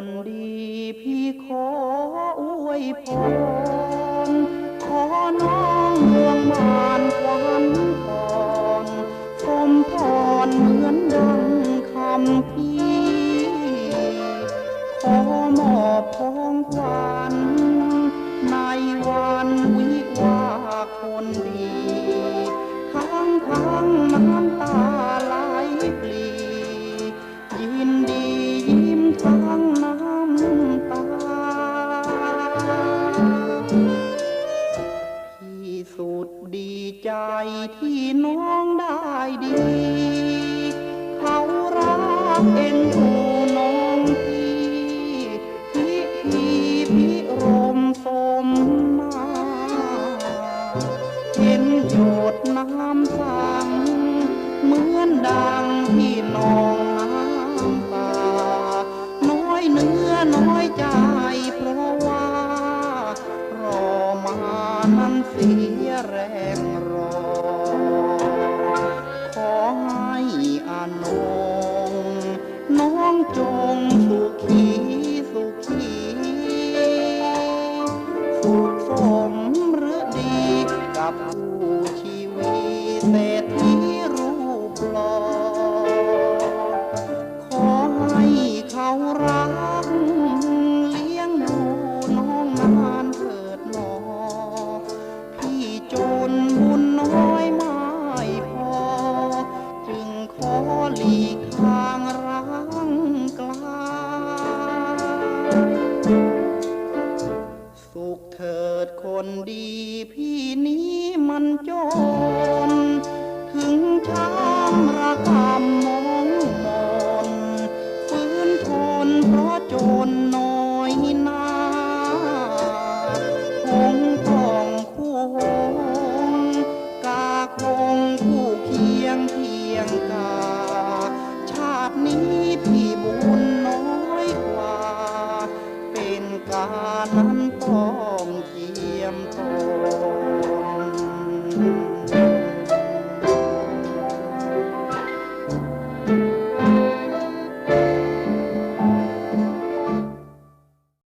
คนดีพี่ขออวยพรขอน้องเมืองมาน ที่น้องได้ดี เขารักเอ็นดูน้องพี่พิธีพิรมสมมาเห็นหยดน้ำสังเหมือนดังที่น้องน้ำตา น้อยเนื้อน้อยใจเพราะว่ารอมานั้นเสียแรง ชีวีเศรษฐี ดคนดีพี่นี้มันจน ถึงช้ำระกำมองมนฟื้นทนเพราะจนน้อยนาคงต้องคู่หงกาคงคู่เคียงเพียงกา ชาตินี้พี่บุญน้อยกว่า เป็นกานั้นต้อง Thank you.